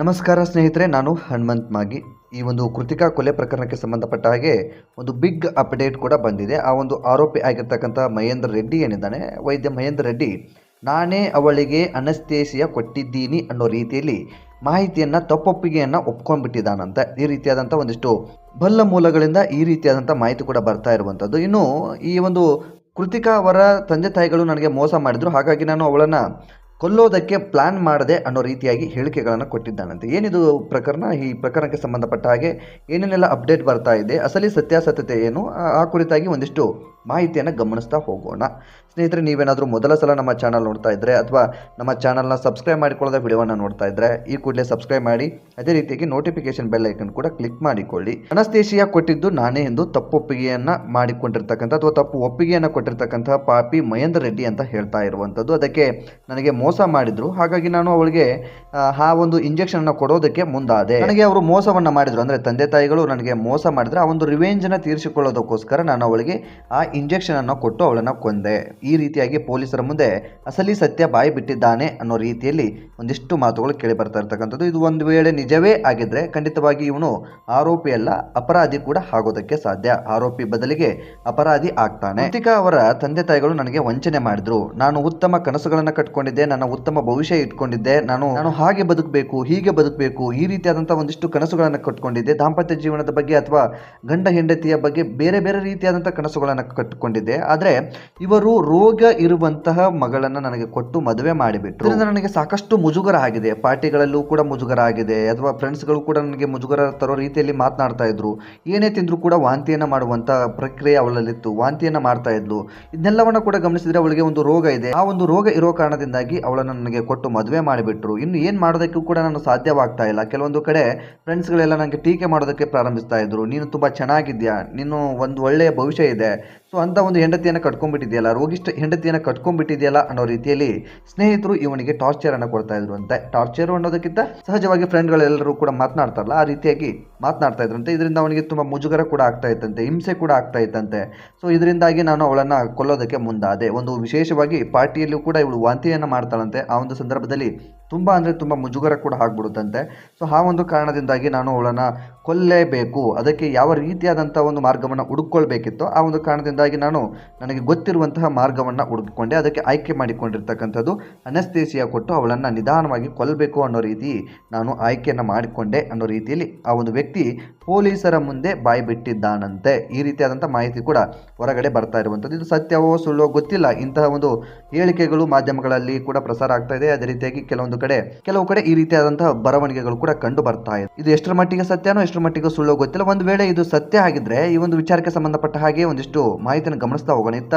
ನಮಸ್ಕಾರ ಸ್ನೇಹಿತರೆ, ನಾನು ಹನುಮಂತ್ ಮಾಗಿ. ಈ ಒಂದು ಕೃತಿಕಾ ಕೊಲೆ ಪ್ರಕರಣಕ್ಕೆ ಸಂಬಂಧಪಟ್ಟ ಹಾಗೆ ಒಂದು ಬಿಗ್ ಅಪ್ಡೇಟ್ ಕೂಡ ಬಂದಿದೆ. ಆ ಒಂದು ಆರೋಪಿ ಆಗಿರ್ತಕ್ಕಂಥ ಮಹೇಂದ್ರ ರೆಡ್ಡಿ ಏನಿದ್ದಾನೆ, ವೈದ್ಯ ಮಹೇಂದ್ರ ರೆಡ್ಡಿ, ನಾನೇ ಅವಳಿಗೆ ಅನಸ್ತೇಸಿಯ ಕೊಟ್ಟಿದ್ದೀನಿ ಅನ್ನೋ ರೀತಿಯಲ್ಲಿ ಮಾಹಿತಿಯನ್ನು, ತಪ್ಪೊಪ್ಪಿಗೆಯನ್ನು ಒಪ್ಕೊಂಡ್ಬಿಟ್ಟಿದ್ದಾನಂತೆ. ಈ ರೀತಿಯಾದಂಥ ಒಂದಿಷ್ಟು ಬಲ್ಲ ಮೂಲಗಳಿಂದ ಈ ರೀತಿಯಾದಂಥ ಮಾಹಿತಿ ಕೂಡ ಬರ್ತಾ ಇರುವಂಥದ್ದು. ಇನ್ನು ಈ ಒಂದು ಕೃತಿಕಾ ಅವರ ತಂದೆ ತಾಯಿಗಳು ನನಗೆ ಮೋಸ ಮಾಡಿದ್ರು. ಹಾಗಾಗಿ ನಾನು ಅವಳನ್ನು ಕೊಲ್ಲೋದಕ್ಕೆ ಪ್ಲಾನ್ ಮಾಡದೆ ಅನ್ನೋ ರೀತಿಯಾಗಿ ಹೇಳಿಕೆಗಳನ್ನು ಕೊಟ್ಟಿದ್ದಾನಂತೆ. ಏನಿದು ಪ್ರಕರಣ? ಈ ಪ್ರಕರಣಕ್ಕೆ ಸಂಬಂಧಪಟ್ಟ ಹಾಗೆ ಏನೇನೆಲ್ಲ ಅಪ್ಡೇಟ್ ಬರ್ತಾ ಇದೆ? ಅಸಲಿ ಸತ್ಯಾಸತ್ಯತೆ ಏನು? ಆ- ಕುರಿತಾಗಿ ಒಂದಿಷ್ಟು ಮಾಹಿತಿಯನ್ನು ಗಮನಿಸ್ತಾ ಹೋಗೋಣ. ಸ್ನೇಹಿತರೆ ನೀವೇನಾದರೂ ಮೊದಲ ಸಲ ನಮ್ಮ ಚಾನಲ್ ನೋಡ್ತಾ ಇದ್ದರೆ ಅಥವಾ ನಮ್ಮ ಚಾನಲ್ನ ಸಬ್ಸ್ಕ್ರೈಬ್ ಮಾಡಿಕೊಳ್ಳದ ವಿಡಿಯೋವನ್ನು ನೋಡ್ತಾ ಇದ್ದರೆ ಈ ಕೂಡಲೇ ಸಬ್ಸ್ಕ್ರೈಬ್ ಮಾಡಿ ಅದೇ ರೀತಿಯಾಗಿ ನೋಟಿಫಿಕೇಶನ್ ಬೆಲ್ ಐಕನ್ ಕೂಡ ಕ್ಲಿಕ್ ಮಾಡಿಕೊಳ್ಳಿ. ಅನಸ್ತೇಶಿಯ ಕೊಟ್ಟಿದ್ದು ನಾನೇ ಎಂದು ತಪ್ಪೊಪ್ಪಿಗೆಯನ್ನು ಮಾಡಿಕೊಂಡಿರ್ತಕ್ಕಂಥ ಅಥವಾ ತಪ್ಪು ಒಪ್ಪಿಗೆಯನ್ನು ಕೊಟ್ಟಿರ್ತಕ್ಕಂಥ ಪಾಪಿ ಮಹೇಂದ್ರ ರೆಡ್ಡಿ ಅಂತ ಹೇಳ್ತಾ ಇರುವಂಥದ್ದು. ಅದಕ್ಕೆ ನನಗೆ ಮೋಸ ಮಾಡಿದರು. ಹಾಗಾಗಿ ನಾನು ಅವಳಿಗೆ ಆ, ಒಂದು ಇಂಜೆಕ್ಷನ್ ಅನ್ನ ಕೊಡೋದಕ್ಕೆ ಮುಂದಾದೆ. ನನಗೆ ಅವರು ಮೋಸವನ್ನು ಮಾಡಿದರು. ಅಂದರೆ ತಂದೆ ತಾಯಿಗಳು ನನಗೆ ಮೋಸ ಮಾಡಿದರೆ ಆ ಒಂದು ರಿವೆಂಜ್ನ ತೀರಿಸಿಕೊಳ್ಳೋದಕ್ಕೋಸ್ಕರ ನಾನು ಅವಳಿಗೆ ಆ ಇಂಜೆಕ್ಷನ್ ಅನ್ನು ಕೊಟ್ಟು ಅವಳನ್ನು ಕೊಂದೆ. ಈ ರೀತಿಯಾಗಿ ಪೊಲೀಸರ ಮುಂದೆ ಅಸಲಿ ಸತ್ಯ ಬಾಯಿ ಬಿಟ್ಟಿದ್ದಾನೆ ಅನ್ನೋ ರೀತಿಯಲ್ಲಿ ಒಂದಿಷ್ಟು ಮಾತುಗಳು ಕೇಳಿ ಬರ್ತಾ ಇರ್ತಕ್ಕಂಥದ್ದು. ಇದು ಒಂದು ವೇಳೆ ನಿಜವೇ ಆಗಿದ್ರೆ ಖಂಡಿತವಾಗಿ ಇವನು ಆರೋಪಿ ಅಲ್ಲ, ಅಪರಾಧಿ ಕೂಡ ಆಗೋದಕ್ಕೆ ಸಾಧ್ಯ. ಆರೋಪಿ ಬದಲಿಗೆ ಅಪರಾಧಿ ಆಗ್ತಾನೆ. ಕೃತಿಕಾ ಅವರ ತಂದೆ ತಾಯಿಗಳು ನನಗೆ ವಂಚನೆ ಮಾಡಿದ್ರು. ನಾನು ಉತ್ತಮ ಕನಸುಗಳನ್ನು ಕಟ್ಕೊಂಡಿದ್ದೆ, ನನ್ನ ಉತ್ತಮ ಭವಿಷ್ಯ ಇಟ್ಕೊಂಡಿದ್ದೆ, ನಾನು ನಾನು ಹಾಗೆ ಬದುಕಬೇಕು, ಹೀಗೆ ಬದುಕಬೇಕು, ಈ ರೀತಿಯಾದಂತಹ ಒಂದಿಷ್ಟು ಕನಸುಗಳನ್ನು ಕಟ್ಕೊಂಡಿದ್ದೆ. ದಾಂಪತ್ಯ ಜೀವನದ ಬಗ್ಗೆ ಅಥವಾ ಗಂಡ ಹೆಂಡತಿಯ ಬಗ್ಗೆ ಬೇರೆ ಬೇರೆ ರೀತಿಯಾದಂತಹ ಕನಸುಗಳನ್ನು ಕಟ್ಟಿಕೊಂಡಿದ್ದೆ ಆದರೆ ಇವರು ರೋಗ ಇರುವಂತಹ ಮಗಳನ್ನ ನನಗೆ ಕೊಟ್ಟು ಮದುವೆ ಮಾಡಿಬಿಟ್ರು. ಇದರಿಂದ ನನಗೆ ಸಾಕಷ್ಟು ಮುಜುಗರ ಆಗಿದೆ ಪಾರ್ಟಿಗಳಲ್ಲೂ ಕೂಡ ಮುಜುಗರ ಆಗಿದೆ ಅಥವಾ ಫ್ರೆಂಡ್ಸ್ಗಳು ಕೂಡ ನನಗೆ ಮುಜುಗರ ತರೋ ರೀತಿಯಲ್ಲಿ ಮಾತನಾಡ್ತಾ ಇದ್ರು. ಏನೇ ತಿಂದ್ರು ಕೂಡ ವಾಂತಿಯನ್ನ ಮಾಡುವಂತ ಪ್ರಕ್ರಿಯೆ ಅವಳಲ್ಲಿತ್ತು. ವಾಂತಿಯನ್ನ ಮಾಡ್ತಾ ಇದ್ಲು. ಇದನ್ನೆಲ್ಲವನ್ನ ಕೂಡ ಗಮನಿಸಿದ್ರೆ ಅವಳಿಗೆ ಒಂದು ರೋಗ ಇದೆ. ಆ ಒಂದು ರೋಗ ಇರೋ ಕಾರಣದಿಂದಾಗಿ ಅವಳನ್ನು ನನಗೆ ಕೊಟ್ಟು ಮದುವೆ ಮಾಡಿಬಿಟ್ರು. ಇನ್ನು ಏನು ಮಾಡೋದಕ್ಕೂ ಕೂಡ ನಾನು ಸಾಧ್ಯವಾಗ್ತಾ ಇಲ್ಲ. ಕೆಲವೊಂದು ಕಡೆ ಫ್ರೆಂಡ್ಸ್ಗಳೆಲ್ಲ ನನಗೆ ಟೀಕೆ ಮಾಡೋದಕ್ಕೆ ಪ್ರಾರಂಭಿಸ್ತಾ ಇದ್ರು. ನೀನು ತುಂಬಾ ಚೆನ್ನಾಗಿದ್ಯಾ? ನೀನು ಒಂದು ಒಳ್ಳೆಯ ಭವಿಷ್ಯ ಇದೆ. ಅಂತ ಒಂದು ಹೆಂಡತಿಯನ್ನು ಕಟ್ಕೊಂಡ್ಬಿಟ್ಟಿದೆಯಲ್ಲ ರೋಗಿಷ್ಟ ಹೆಂಡತಿಯನ್ನು ಕಟ್ಕೊಂಡ್ಬಿಟ್ಟಿದೆಯಲ್ಲ ಅನ್ನೋ ರೀತಿಯಲ್ಲಿ ಸ್ನೇಹಿತರು ಇವನಿಗೆ ಟಾರ್ಚರ್ ಅನ್ನು ಕೊಡ್ತಾ ಇದ್ರು ಅಂತೆ. ಟಾರ್ಚರ್ ಅನ್ನೋದಕ್ಕಿಂತ ಸಹಜವಾಗಿ ಫ್ರೆಂಡ್ಗಳೆಲ್ಲರೂ ಕೂಡ ಮಾತನಾಡ್ತಾರಲ್ಲ, ಆ ರೀತಿಯಾಗಿ ಮಾತನಾಡ್ತಾ ಇದ್ರಂತೆ ಇದರಿಂದ ಅವನಿಗೆ ತುಂಬಾ ಮುಜುಗರ ಕೂಡ ಆಗ್ತಾ ಇತ್ತಂತೆ, ಹಿಂಸೆ ಕೂಡ ಆಗ್ತಾ ಇತ್ತಂತೆ. ಸೊ ಇದರಿಂದಾಗಿ ನಾನು ಅವಳನ್ನ ಕೊಲ್ಲೋದಕ್ಕೆ ಮುಂದಾದೆ. ಒಂದು ವಿಶೇಷವಾಗಿ ಪಾರ್ಟಿಯಲ್ಲೂ ಕೂಡ ಇವಳು ವಾಂತಿಯನ್ನು ಮಾಡ್ತಾಳಂತೆ. ಆ ಒಂದು ಸಂದರ್ಭದಲ್ಲಿ ತುಂಬ ಅಂದರೆ ತುಂಬ ಮುಜುಗರ ಕೂಡ ಆಗ್ಬಿಡುತ್ತಂತೆ. ಸೊ ಆ ಒಂದು ಕಾರಣದಿಂದಾಗಿ ನಾನು ಅವಳನ್ನು ಕೊಲ್ಲಲೇಬೇಕು ಅದಕ್ಕೆ ಯಾವ ರೀತಿಯಾದಂಥ ಒಂದು ಮಾರ್ಗವನ್ನು ಹುಡುಕೊಳ್ಬೇಕಿತ್ತು ಆ ಒಂದು ಕಾರಣದಿಂದಾಗಿ ನಾನು ನನಗೆ ಗೊತ್ತಿರುವಂತಹ ಮಾರ್ಗವನ್ನು ಹುಡುಕಿಕೊಂಡೆ. ಅದಕ್ಕೆ ಆಯ್ಕೆ ಮಾಡಿಕೊಂಡಿರ್ತಕ್ಕಂಥದ್ದು ಅನಸ್ತೇಸಿಯ ಕೊಟ್ಟು ಅವಳನ್ನು ನಿಧಾನವಾಗಿ ಕೊಲ್ಲಬೇಕು ಅನ್ನೋ ರೀತಿ ನಾನು ಆಯ್ಕೆಯನ್ನು ಮಾಡಿಕೊಂಡೆ ಅನ್ನೋ ರೀತಿಯಲ್ಲಿ ಆ ಒಂದು ವ್ಯಕ್ತಿ ಪೊಲೀಸರ ಮುಂದೆ ಬಾಯಿ ಬಿಟ್ಟಿದ್ದಾನಂತೆ. ಈ ರೀತಿಯಾದಂಥ ಮಾಹಿತಿ ಕೂಡ ಹೊರಗಡೆ ಬರ್ತಾ ಇರುವಂಥದ್ದು ಇದು ಸತ್ಯವೋ ಸುಳ್ಳೋ ಗೊತ್ತಿಲ್ಲ. ಇಂತಹ ಒಂದು ಹೇಳಿಕೆಗಳು ಮಾಧ್ಯಮಗಳಲ್ಲಿ ಕೂಡ ಪ್ರಸಾರ ಆಗ್ತಾ ಇದೆ. ಅದೇ ರೀತಿಯಾಗಿ ಕೆಲವೊಂದು ಕಡೆ, ಕೆಲವು ಕಡೆ ಈ ರೀತಿಯಾದಂತಹ ಬರವಣಿಗೆಗಳು ಕೂಡ ಕಂಡು ಬರ್ತಾ ಇದೆ. ಇದು ಎಷ್ಟರ ಮಟ್ಟಿಗೆ ಸತ್ಯನೋ, ಎಷ್ಟರ ಮಟ್ಟಿಗೆ ಸುಳ್ಳೋ ಗೊತ್ತಿಲ್ಲ. ಒಂದು ವೇಳೆ ಇದು ಸತ್ಯ ಆಗಿದ್ರೆ, ಈ ಒಂದು ವಿಚಾರಕ್ಕೆ ಸಂಬಂಧಪಟ್ಟ ಹಾಗೆ ಒಂದಿಷ್ಟು ಮಾಹಿತಿಯನ್ನು ಗಮನಿಸ್ತಾ ಹೋಗೋಣ. ಇತ್ತ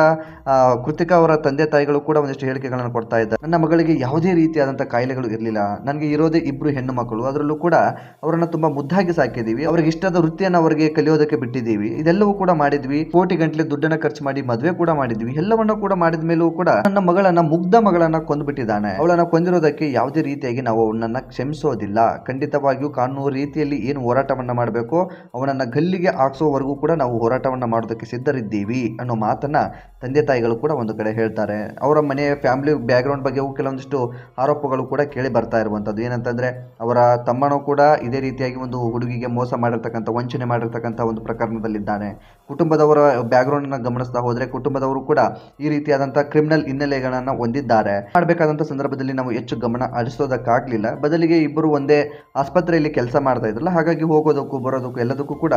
ಕೃತಿಕಾ ಅವರ ತಂದೆ ತಾಯಿಗಳು ಕೂಡ ಒಂದಿಷ್ಟು ಹೇಳಿಕೆಗಳನ್ನು ಕೊಡ್ತಾ ಇದ್ದಾರೆ. ನನ್ನ ಮಗಳಿಗೆ ಯಾವುದೇ ರೀತಿಯಾದಂತಹ ಕಾಯಿಲೆಗಳು ಇರಲಿಲ್ಲ. ನನಗೆ ಇರೋದೇ ಇಬ್ರು ಹೆಣ್ಣು ಮಕ್ಕಳು. ಅದರಲ್ಲೂ ಕೂಡ ಅವರನ್ನು ತುಂಬಾ ಮುದ್ದಾಗಿ ಸಾಕಿದೀವಿ ಅವ್ರಿಗೆ ಇಷ್ಟದ ವೃತ್ತಿಯನ್ನು ಅವರಿಗೆ ಕಲಿಯೋದಕ್ಕೆ ಬಿಟ್ಟಿದ್ದೀವಿ, ಇದೆಲ್ಲವೂ ಕೂಡ ಮಾಡಿದ್ವಿ. ಕೋಟಿ ಗಂಟ್ಲೆ ದುಡ್ಡನ್ನ ಖರ್ಚು ಮಾಡಿ ಮದುವೆ ಕೂಡ ಮಾಡಿದ್ವಿ. ಎಲ್ಲವನ್ನ ಕೂಡ ಮಾಡಿದ ಮೇಲೂ ಕೂಡ ನನ್ನ ಮಗಳನ್ನ, ಮುಗ್ಧ ಮಗಳನ್ನ ಕೊಂದ್ಬಿಟ್ಟಿದ್ದಾನೆ. ಅವಳನ್ನ ಕೊಂದಿರೋದಕ್ಕೆ ಯಾವುದೇ ರೀತಿಯಾಗಿ ನಾವು ಅವನನ್ನ ಕ್ಷಮಿಸೋದಿಲ್ಲ. ಖಂಡಿತವಾಗಿಯೂ ಕಾನೂನು ರೀತಿಯಲ್ಲಿ ಏನು ಹೋರಾಟವನ್ನ ಮಾಡಬೇಕು, ಅವನನ್ನ ಗಲ್ಲಿಗೆ ಹಾಕ್ಸೋವರೆಗೂ ಕೂಡ ನಾವು ಹೋರಾಟವನ್ನ ಮಾಡೋದಕ್ಕೆ ಸಿದ್ಧರಿದ್ದೀವಿ ಅನ್ನೋ ಮಾತನ್ನ ತಂದೆ ತಾಯಿಗಳು ಕೂಡ ಒಂದು ಕಡೆ ಹೇಳ್ತಾರೆ. ಅವರ ಮನೆ ಫ್ಯಾಮಿಲಿ ಬ್ಯಾಕ್ಗ್ರೌಂಡ್ ಬಗ್ಗೆ ಕೆಲವೊಂದಿಷ್ಟು ಆರೋಪಗಳು ಕೂಡ ಕೇಳಿ ಬರ್ತಾ ಇರುವಂಥದ್ದು. ಏನಂತಂದ್ರೆ, ಅವರ ತಮ್ಮನೂ ಕೂಡ ಇದೇ ರೀತಿಯಾಗಿ ಒಂದು ಹುಡುಗಿಗೆ ಮೋಸ ಮಾಡಿರ್ತಕ್ಕಂಥ ವಂಚನೆ ಮಾಡಿರ್ತಕ್ಕಂಥ ಒಂದು ಪ್ರಕರಣದಲ್ಲಿದ್ದಾನೆ. ಕುಟುಂಬದವರ ಬ್ಯಾಕ್ಗ್ರೌಂಡ್ ಗಮನಿಸ್ತಾ ಹೋದ್ರೆ ಕುಟುಂಬದವರು ಕೂಡ ಈ ರೀತಿಯಾದಂಥ ಕ್ರಿಮಿನಲ್ ಹಿನ್ನೆಲೆಗಳನ್ನು ಹೊಂದಿದ್ದಾರೆ. ಮಾಡಬೇಕಾದಂಥ ಸಂದರ್ಭದಲ್ಲಿ ನಾವು ಹೆಚ್ಚು ಗಮನ ಹರಿಸೋದಕ್ಕಾಗಲಿಲ್ಲ. ಬದಲಿಗೆ ಇಬ್ಬರು ಒಂದೇ ಆಸ್ಪತ್ರೆಯಲ್ಲಿ ಕೆಲಸ ಮಾಡ್ತಾ ಇದ್ರಲ್ಲ, ಹಾಗಾಗಿ ಹೋಗೋದಕ್ಕೂ ಬರೋದಕ್ಕೂ ಎಲ್ಲದಕ್ಕೂ ಕೂಡ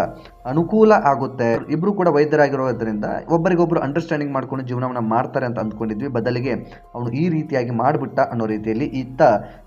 ಅನುಕೂಲ ಆಗುತ್ತೆ. ಇಬ್ಬರು ಕೂಡ ವೈದ್ಯರಾಗಿರೋದ್ರಿಂದ ಒಬ್ಬರಿಗೊಬ್ಬರು ಅಂಡರ್ಸ್ಟ್ಯಾಂಡಿಂಗ್ ಮಾಡ್ಕೊಂಡು ಜೀವನವನ್ನ ಮಾಡ್ತಾರೆ ಅಂತ ಅಂದ್ಕೊಂಡಿದ್ವಿ. ಬದಲಿಗೆ ಅವನು ಈ ರೀತಿಯಾಗಿ ಮಾಡಿಬಿಟ್ಟ ಅನ್ನೋ ರೀತಿಯಲ್ಲಿ ಇತ್ತ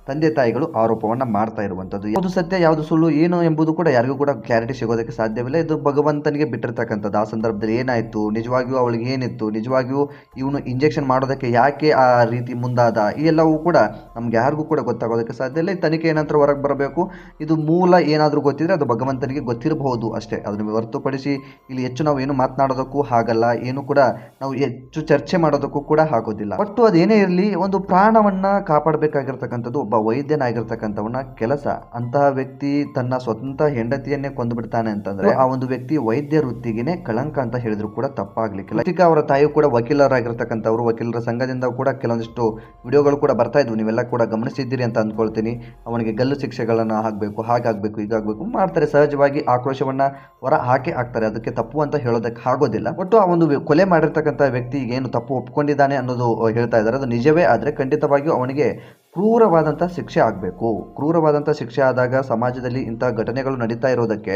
ತಂದೆ ತಾಯಿಗಳು ಆರೋಪವನ್ನ ಮಾಡ್ತಾ ಇರುವಂಥದ್ದು. ಯಾವುದು ಸತ್ಯ, ಯಾವುದು ಸುಳ್ಳು, ಏನು ಎಂಬುದು ಕೂಡ ಯಾರಿಗೂ ಕೂಡ ಕ್ಲಾರಿಟಿ ಸಿಗೋದಕ್ಕೆ ಸಾಧ್ಯವಿಲ್ಲ. ಇದು ಭಗವಂತನಿಗೆ ಬಿಟ್ಟಿರ್ತಕ್ಕಂಥದ್ದು. ಆ ಸಂದರ್ಭದಲ್ಲಿ ಏನಾಯ್ತು? ನಿಜವಾಗಿಯೂ ಅವಳಿಗೆ ಏನಿತ್ತು? ನಿಜವಾಗಿಯೂ ಇವನು ಇಂಜೆಕ್ಷನ್ ಮಾಡೋದಕ್ಕೆ ಯಾಕೆ ಆ ರೀತಿ ಮುಂದಾದ? ಈ ಎಲ್ಲವೂ ಕೂಡ ನಮ್ಗೆ ಯಾರಿಗೂ ಕೂಡ ಗೊತ್ತಾಗೋದಕ್ಕೆ ಸಾಧ್ಯ ಇಲ್ಲ. ತನಿಖೆ ಏನಂತರ ಹೊರಗೆ ಬರಬೇಕು. ಇದು ಮೂಲ ಏನಾದರೂ ಗೊತ್ತಿದ್ರೆ ಅದು ಭಗವಂತನಿಗೆ ಗೊತ್ತಿರಬಹುದು ಅಷ್ಟೇ. ಅದನ್ನು ಹೊರತುಪಡಿಸಿ ಇಲ್ಲಿ ಹೆಚ್ಚು ನಾವು ಏನು ಮಾತನಾಡೋದಕ್ಕೂ ಹಾಗಲ್ಲ. ಏನು ಕೂಡ ನಾವು ಹೆಚ್ಚು ಚರ್ಚೆ ಮಾಡೋದಕ್ಕೂ ಕೂಡ ಆಗೋದಿಲ್ಲ. ಒಟ್ಟು ಅದೇನೇ ಇರಲಿ, ಒಂದು ಪ್ರಾಣವನ್ನ ಕಾಪಾಡಬೇಕಾಗಿರ್ತಕ್ಕಂಥದ್ದು ಒಬ್ಬ ಒಬ್ಬ ವೈದ್ಯನಾಗಿರ್ತಕ್ಕಂಥವನ ಕೆಲಸ ಅಂತಹ ವ್ಯಕ್ತಿ ತನ್ನ ಸ್ವತಂತ್ರ ಹೆಂಡತಿಯನ್ನೇ ಕೊಂದು ಬಿಡ್ತಾನೆ ಅಂತಂದ್ರೆ ಆ ಒಂದು ವ್ಯಕ್ತಿ ವೈದ್ಯ ವೃತ್ತಿಗೆನೆ ಕಳಂಕ ಅಂತ ಹೇಳಿದ್ರು ಕೂಡ ತಪ್ಪಾಗ್ಲಿಕ್ಕಿಲ್ಲ. ಲತಿಕಾ ಅವರ ತಾಯಿ ಕೂಡ ವಕೀಲರಾಗಿರ್ತಕ್ಕಂಥವ್ರು, ವಕೀಲರ ಸಂಘದಿಂದ ಕೂಡ ಕೆಲವೊಂದಿಷ್ಟು ವಿಡಿಯೋಗಳು ಕೂಡ ಬರ್ತಾ ಇದ್ವು. ನೀವೆಲ್ಲ ಕೂಡ ಗಮನಿಸಿದ್ದೀರಿ ಅಂತ ಅಂದ್ಕೊಳ್ತೀನಿ. ಅವನಿಗೆ ಗಲ್ಲು ಶಿಕ್ಷೆಗಳನ್ನು ಹಾಕಬೇಕು, ಹಾಗಾಗಬೇಕು ಹೀಗಾಗಬೇಕು ಮಾಡ್ತಾರೆ. ಸಹಜವಾಗಿ ಆಕ್ರೋಶವನ್ನ ಹೊರ ಹಾಕಿ ಹಾಕ್ತಾರೆ. ಅದಕ್ಕೆ ತಪ್ಪು ಅಂತ ಹೇಳೋದಕ್ಕೆ ಆಗೋದಿಲ್ಲ. ಒಟ್ಟು ಆ ಒಂದು ಕೊಲೆ ಮಾಡಿರ್ತಕ್ಕಂಥ ವ್ಯಕ್ತಿ ಏನು ತಪ್ಪು ಒಪ್ಕೊಂಡಿದ್ದಾನೆ ಅನ್ನೋದು ಹೇಳ್ತಾ ಇದ್ದಾರೆ. ಅದು ನಿಜವೇ ಆದರೆ ಖಂಡಿತವಾಗಿಯೂ ಅವನಿಗೆ ಕ್ರೂರವಾದಂಥ ಶಿಕ್ಷೆ ಆಗಬೇಕು. ಕ್ರೂರವಾದಂಥ ಶಿಕ್ಷೆ ಆದಾಗ ಸಮಾಜದಲ್ಲಿ ಇಂಥ ಘಟನೆಗಳು ನಡೀತಾ ಇರೋದಕ್ಕೆ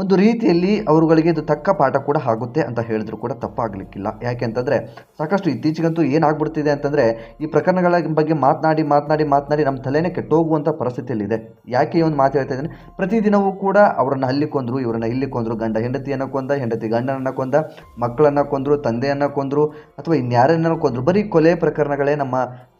ಒಂದು ರೀತಿಯಲ್ಲಿ ಅವರುಗಳಿಗೆ ಇದು ತಕ್ಕ ಪಾಠ ಕೂಡ ಆಗುತ್ತೆ ಅಂತ ಹೇಳಿದ್ರು ಕೂಡ ತಪ್ಪಾಗಲಿಕ್ಕಿಲ್ಲ. ಯಾಕೆ ಅಂತಂದರೆ ಸಾಕಷ್ಟು ಇತ್ತೀಚೆಗಂತೂ ಏನಾಗ್ಬಿಡ್ತಿದೆ ಅಂತಂದರೆ ಈ ಪ್ರಕರಣಗಳ ಬಗ್ಗೆ ಮಾತನಾಡಿ ಮಾತನಾಡಿ ಮಾತನಾಡಿ ನಮ್ಮ ತಲೆನೇ ಕೆಟ್ಟೋಗುವಂಥ ಪರಿಸ್ಥಿತಿಯಲ್ಲಿದೆ. ಯಾಕೆ ಈ ಒಂದು ಮಾತು ಹೇಳ್ತಾ ಇದ್ದೇನೆ? ಪ್ರತಿದಿನವೂ ಕೂಡ ಅವರನ್ನು ಅಲ್ಲಿ ಕೊಂದರು, ಇವರನ್ನ ಇಲ್ಲಿ ಕೊಂದರು, ಗಂಡ ಹೆಂಡತಿಯನ್ನು ಕೊಂದ, ಹೆಂಡತಿ ಗಂಡನನ್ನು ಕೊಂದ, ಮಕ್ಕಳನ್ನು ಕೊಂದರು, ತಂದೆಯನ್ನು ಕೊಂದರು, ಅಥವಾ ಇನ್ಯಾರನ್ನ ಕೊಂದರು, ಬರೀ ಕೊಲೆ ಪ್ರಕರಣಗಳೇ ನಮ್ಮ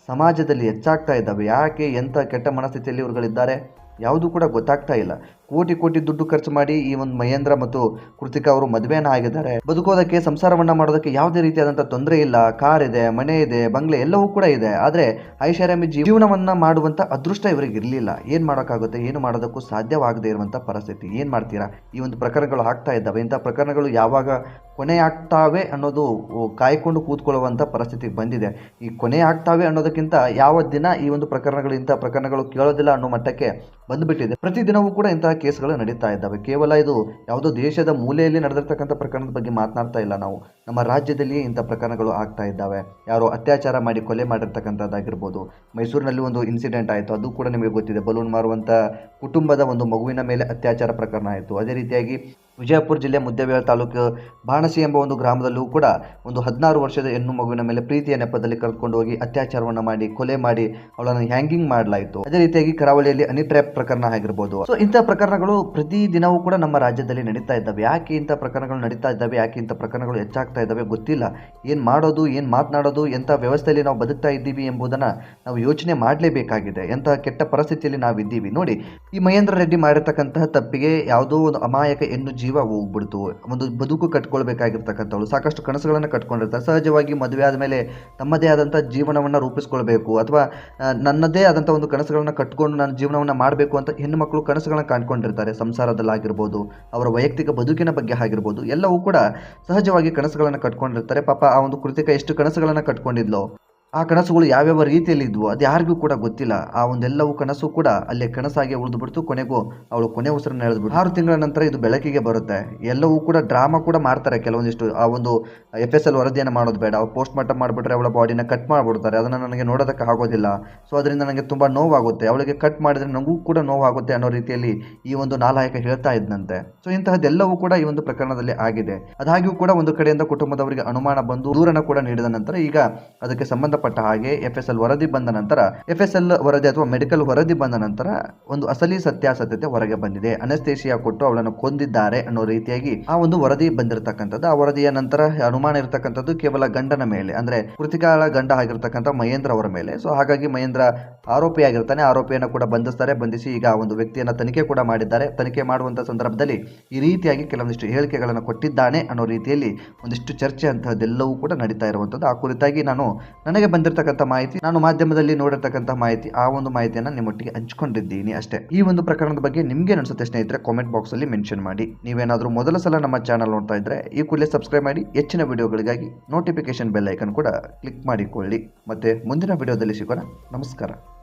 ಸಮಾಜದಲ್ಲಿ ಹೆಚ್ಚಾಗ್ತಾ ಇದ್ದಾವೆ. ಯಾಕೆ ಎಂಥ ಕೆಟ್ಟ ಮನಸ್ಥಿತಿಯಲ್ಲಿ ಇವ್ರುಗಳಿದ್ದಾರೆ? ಯಾವುದೂ ಕೂಡ ಗೊತ್ತಾಗ್ತಾ ಇಲ್ಲ. ಕೋಟಿ ಕೋಟಿ ದುಡ್ಡು ಖರ್ಚು ಮಾಡಿ ಈ ಒಂದು ಮಹೇಂದ್ರ ಮತ್ತು ಕೃತಿಕಾ ಅವರು ಮದುವೆಯನ್ನು ಆಗಿದ್ದಾರೆ. ಬದುಕೋದಕ್ಕೆ, ಸಂಸಾರವನ್ನ ಮಾಡೋದಕ್ಕೆ ಯಾವುದೇ ರೀತಿಯಾದಂತಹ ತೊಂದರೆ ಇಲ್ಲ. ಕಾರ್ ಇದೆ, ಮನೆ ಇದೆ, ಬಂಗ್ಲೆ ಎಲ್ಲವೂ ಕೂಡ ಇದೆ. ಆದರೆ ಐಷಾರಾಮಿ ಜೀವನವನ್ನ ಮಾಡುವಂತ ಅದೃಷ್ಟ ಇವರಿಗೆ ಇರಲಿಲ್ಲ. ಏನ್ ಮಾಡೋಕ್ಕಾಗುತ್ತೆ, ಏನು ಮಾಡೋದಕ್ಕೂ ಸಾಧ್ಯವಾಗದೇ ಇರುವಂತ ಪರಿಸ್ಥಿತಿ. ಏನ್ ಮಾಡ್ತೀರಾ? ಈ ಒಂದು ಪ್ರಕರಣಗಳು ಆಗ್ತಾ ಇದ್ದಾವೆ. ಇಂಥ ಪ್ರಕರಣಗಳು ಯಾವಾಗ ಕೊನೆ ಆಗ್ತಾವೆ ಅನ್ನೋದು ಕಾಯ್ಕೊಂಡು ಕೂತ್ಕೊಳ್ಳುವಂತ ಪರಿಸ್ಥಿತಿ ಬಂದಿದೆ. ಈ ಕೊನೆ ಆಗ್ತಾವೆ ಅನ್ನೋದಕ್ಕಿಂತ ಯಾವ ದಿನ ಈ ಒಂದು ಪ್ರಕರಣಗಳು, ಇಂಥ ಪ್ರಕರಣಗಳು ಕೇಳೋದಿಲ್ಲ ಅನ್ನೋ ಮಟ್ಟಕ್ಕೆ ಬಂದ್ಬಿಟ್ಟಿದೆ. ಪ್ರತಿದಿನವೂ ಕೂಡ ಇಂತಹ ಕೇಸ್ಗಳು ನಡೀತಾ ಇದ್ದಾವೆ. ಕೇವಲ ಇದು ಯಾವುದೋ ದೇಶದ ಮೂಲೆಯಲ್ಲಿ ನಡೆದಿರ್ತಕ್ಕಂಥ ಪ್ರಕರಣದ ಬಗ್ಗೆ ಮಾತನಾಡ್ತಾ ಇಲ್ಲ ನಾವು. ನಮ್ಮ ರಾಜ್ಯದಲ್ಲಿಯೇ ಇಂಥ ಪ್ರಕರಣಗಳು ಆಗ್ತಾ ಇದ್ದಾವೆ. ಯಾರೋ ಅತ್ಯಾಚಾರ ಮಾಡಿ ಕೊಲೆ ಮಾಡಿರ್ತಕ್ಕಂಥದ್ದಾಗಿರ್ಬೋದು. ಮೈಸೂರಿನಲ್ಲಿ ಒಂದು ಇನ್ಸಿಡೆಂಟ್ ಆಯಿತು. ಅದು ಕೂಡ ನಿಮಗೆ ಗೊತ್ತಿದೆ. ಬಲೂನ್ ಮಾರುವಂಥ ಕುಟುಂಬದ ಒಂದು ಮಗುವಿನ ಮೇಲೆ ಅತ್ಯಾಚಾರ ಪ್ರಕರಣ ಆಯಿತು. ಅದೇ ರೀತಿಯಾಗಿ ವಿಜಯಪುರ ಜಿಲ್ಲೆ ಮುದ್ದೇಬಿಹಾಳ ತಾಲೂಕು ಬಾಣಸಿ ಎಂಬ ಒಂದು ಗ್ರಾಮದಲ್ಲೂ ಕೂಡ ಒಂದು ಹದಿನಾರು ವರ್ಷದ ಹೆಣ್ಣು ಮಗುವಿನ ಮೇಲೆ ಪ್ರೀತಿಯ ನೆಪದಲ್ಲಿ ಕರೆದುಕೊಂಡು ಹೋಗಿ ಅತ್ಯಾಚಾರವನ್ನು ಮಾಡಿ, ಕೊಲೆ ಮಾಡಿ ಅವಳನ್ನು ಹ್ಯಾಂಗಿಂಗ್ ಮಾಡಲಾಯಿತು. ಅದೇ ರೀತಿಯಾಗಿ ಕರಾವಳಿಯಲ್ಲಿ ಅನಿ ಟ್ರ್ಯಾಪ್ ಪ್ರಕರಣ ಆಗಿರ್ಬೋದು. ಸೊ ಇಂಥ ಪ್ರಕರಣಗಳು ಪ್ರತಿ ದಿನವೂ ಕೂಡ ನಮ್ಮ ರಾಜ್ಯದಲ್ಲಿ ನಡೀತಾ ಇದ್ದಾವೆ. ಯಾಕೆ ಇಂಥ ಪ್ರಕರಣಗಳು ನಡೀತಾ ಇದ್ದಾವೆ? ಯಾಕೆ ಇಂಥ ಪ್ರಕರಣಗಳು ಹೆಚ್ಚಾಗ್ತಾ ಇದ್ದಾವೆ ಗೊತ್ತಿಲ್ಲ. ಏನು ಮಾಡೋದು, ಏನು ಮಾತನಾಡೋದು, ಎಂಥ ವ್ಯವಸ್ಥೆಯಲ್ಲಿ ನಾವು ಬದುಕ್ತಾ ಇದ್ದೀವಿ ಎಂಬುದನ್ನು ನಾವು ಯೋಚನೆ ಮಾಡಲೇಬೇಕಾಗಿದೆ. ಎಂಥ ಕೆಟ್ಟ ಪರಿಸ್ಥಿತಿಯಲ್ಲಿ ನಾವು ಇದ್ದೀವಿ ನೋಡಿ, ಈ ಮಹೇಂದ್ರ ರೆಡ್ಡಿ ಮಾಡಿರ್ತಕ್ಕಂತಹ ತಪ್ಪಿಗೆ ಯಾವುದೋ ಒಂದು ಅಮಾಯಕ ಹೆಣ್ಣು ಜೀವ ಹೋಗ್ಬಿಡ್ತು. ಒಂದು ಬದುಕು ಕಟ್ಕೊಳ್ಬೇಕಾಗಿರ್ತಕ್ಕಂಥವ್ಳು. ಸಾಕಷ್ಟು ಕನಸುಗಳನ್ನು ಕಟ್ಕೊಂಡಿರ್ತಾರೆ. ಸಹಜವಾಗಿ ಮದುವೆ ಆದಮೇಲೆ ತಮ್ಮದೇ ಆದಂಥ ಜೀವನವನ್ನು ರೂಪಿಸ್ಕೊಳ್ಬೇಕು ಅಥವಾ ನನ್ನದೇ ಆದಂಥ ಒಂದು ಕನಸುಗಳನ್ನು ಕಟ್ಕೊಂಡು ನನ್ನ ಜೀವನವನ್ನು ಮಾಡಬೇಕು ಅಂತ ಹೆಣ್ಣು ಮಕ್ಕಳು ಕನಸುಗಳನ್ನ ಕಾಣ್ಕೊಂಡಿರ್ತಾರೆ. ಸಂಸಾರದಲ್ಲಾಗಿರ್ಬೋದು, ಅವರ ವೈಯಕ್ತಿಕ ಬದುಕಿನ ಬಗ್ಗೆ ಆಗಿರ್ಬೋದು, ಎಲ್ಲವೂ ಕೂಡ ಸಹಜವಾಗಿ ಕನಸುಗಳನ್ನು ಕಟ್ಕೊಂಡಿರ್ತಾರೆ. ಪಾಪ ಆ ಒಂದು ಕೃತಿಕ ಎಷ್ಟು ಕನಸುಗಳನ್ನು ಕಟ್ಕೊಂಡಿದ್ಲೋ ಆ ಕನಸುಗಳು ಯಾವ್ಯಾವ ರೀತಿಯಲ್ಲಿ ಇದ್ವು, ಅದು ಯಾರಿಗೂ ಕೂಡ ಗೊತ್ತಿಲ್ಲ. ಆ ಒಂದೆಲ್ಲವೂ ಕನಸು ಕೂಡ ಅಲ್ಲೇ ಕನಸಾಗಿ ಉಳಿದು ಬಿಡ್ತು, ಕೊನೆಗೂ ಅವಳು ಕೊನೆ ಉಸಿರನ್ನ ಎಳೆದ್ಬಿಟ್ಟು ಆರು ತಿಂಗಳ ನಂತರ ಇದು ಬೆಳಕಿಗೆ ಬರುತ್ತೆ. ಎಲ್ಲವೂ ಕೂಡ ಡ್ರಾಮಾ ಕೂಡ ಮಾಡ್ತಾರೆ ಕೆಲವೊಂದಿಷ್ಟು. ಆ ಒಂದು ಎಫ್ ಎಸ್ ಎಲ್ ವರದಿಯನ್ನು ಮಾಡೋದು ಬೇಡ. ಪೋಸ್ಟ್ ಮಾರ್ಟಮ್ ಮಾಡಿಬಿಟ್ರೆ ಅವಳ ಬಾಡಿನ ಕಟ್ ಮಾಡಿಬಿಡ್ತಾರೆ. ಅದನ್ನು ನನಗೆ ನೋಡೋದಕ್ಕೆ ಆಗೋದಿಲ್ಲ. ಸೊ ಅದರಿಂದ ನನಗೆ ತುಂಬ ನೋವಾಗುತ್ತೆ. ಅವಳಿಗೆ ಕಟ್ ಮಾಡಿದ್ರೆ ನನಗೂ ಕೂಡ ನೋವಾಗುತ್ತೆ ಅನ್ನೋ ರೀತಿಯಲ್ಲಿ ಈ ಒಂದು ನಾಲಾಯಕ ಹೇಳ್ತಾ ಇದ್ದಂತೆ ಸೊ ಇಂತಹದ್ದೆಲ್ಲವೂ ಕೂಡ ಈ ಒಂದು ಪ್ರಕರಣದಲ್ಲಿ ಆಗಿದೆ. ಅದಾಗಿಯೂ ಕೂಡ ಒಂದು ಕಡೆಯಿಂದ ಕುಟುಂಬದವರಿಗೆ ಅನುಮಾನ ಬಂದು ದೂರನ ಕೂಡ ನೀಡಿದ ನಂತರ ಈಗ ಅದಕ್ಕೆ ಸಂಬಂಧಪಟ್ಟ ಹಾಗೆ ಎಫ್ ಎಸ್ ಎಲ್ ವರದಿ ಬಂದ ನಂತರ ಎಫ್ ಎಸ್ ಎಲ್ ವರದಿ ಅಥವಾ ಮೆಡಿಕಲ್ ವರದಿ ಬಂದ ನಂತರ ಒಂದು ಅಸಲಿ ಸತ್ಯಾಸತ್ಯತೆ ಹೊರಗೆ ಬಂದಿದೆ. ಅನಸ್ತೇಶಿಯಾ ಕೊಟ್ಟು ಅವಳನ್ನು ಕೊಂದಿದ್ದಾರೆ ಅನ್ನೋ ರೀತಿಯಾಗಿ ಆ ಒಂದು ವರದಿ ಬಂದಿರತಕ್ಕಂಥದ್ದು. ಆ ವರದಿಯ ನಂತರ ಅನುಮಾನ ಇರತಕ್ಕಂಥದ್ದು ಕೇವಲ ಗಂಡನ ಮೇಲೆ, ಅಂದ್ರೆ ಕೃತಿಕಾಳ ಗಂಡ ಆಗಿರ್ತಕ್ಕಂಥ ಮಹೇಂದ್ರ ಅವರ ಮೇಲೆ. ಸೊ ಹಾಗಾಗಿ ಮಹೇಂದ್ರ ಆರೋಪಿಯಾಗಿರ್ತಾನೆ ಆರೋಪಿಯನ್ನು ಕೂಡ ಬಂಧಿಸ್ತಾರೆ. ಬಂಧಿಸಿ ಈಗ ಒಂದು ವ್ಯಕ್ತಿಯನ್ನ ತನಿಖೆ ಕೂಡ ಮಾಡಿದ್ದಾರೆ. ತನಿಖೆ ಮಾಡುವಂತ ಸಂದರ್ಭದಲ್ಲಿ ಈ ರೀತಿಯಾಗಿ ಕೆಲವೊಂದಿಷ್ಟು ಹೇಳಿಕೆಗಳನ್ನು ಕೊಟ್ಟಿದ್ದಾನೆ ಅನ್ನೋ ರೀತಿಯಲ್ಲಿ ಒಂದಿಷ್ಟು ಚರ್ಚೆ ಅಂತಹದ್ದೆಲ್ಲವೂ ಕೂಡ ನಡೀತಾ ಇರುವಂಥದ್ದು. ಆ ಕುರಿತಾಗಿ ನಾನು ನನಗೆ ಬಂದಿರತಕ್ಕಂಥ ಮಾಹಿತಿ, ನಾನು ಮಾಧ್ಯಮದಲ್ಲಿ ನೋಡಿರ್ತಕ್ಕಂಥ ಮಾಹಿತಿ, ಆ ಒಂದು ಮಾಹಿತಿಯನ್ನು ನಿಮ್ಮೊಟ್ಟಿಗೆ ಹಂಚ್ಕೊಂಡಿದ್ದೀನಿ ಅಷ್ಟೇ. ಈ ಒಂದು ಪ್ರಕರಣದ ಬಗ್ಗೆ ನಿಮಗೆ ಅನಿಸುತ್ತೆ ಸ್ನೇಹಿತರೆ ಕಾಮೆಂಟ್ ಬಾಕ್ಸ್ ಅಲ್ಲಿ ಮೆನ್ಷನ್ ಮಾಡಿ. ನೀವೇನಾದರೂ ಮೊದಲ ಸಲ ನಮ್ಮ ಚಾನಲ್ ನೋಡ್ತಾ ಇದ್ರೆ, ಈ ಕೂಡಲೇ ಸಬ್ಸ್ಕ್ರೈಬ್ ಮಾಡಿ, ಹೆಚ್ಚಿನ ವಿಡಿಯೋಗಳಿಗಾಗಿ ನೋಟಿಫಿಕೇಶನ್ ಬೆಲ್ ಐಕನ್ ಕೂಡ ಕ್ಲಿಕ್ ಮಾಡಿಕೊಳ್ಳಿ. ಮತ್ತೆ ಮುಂದಿನ ವಿಡಿಯೋದಲ್ಲಿ ಸಿಗೋಣ. ನಮಸ್ಕಾರ.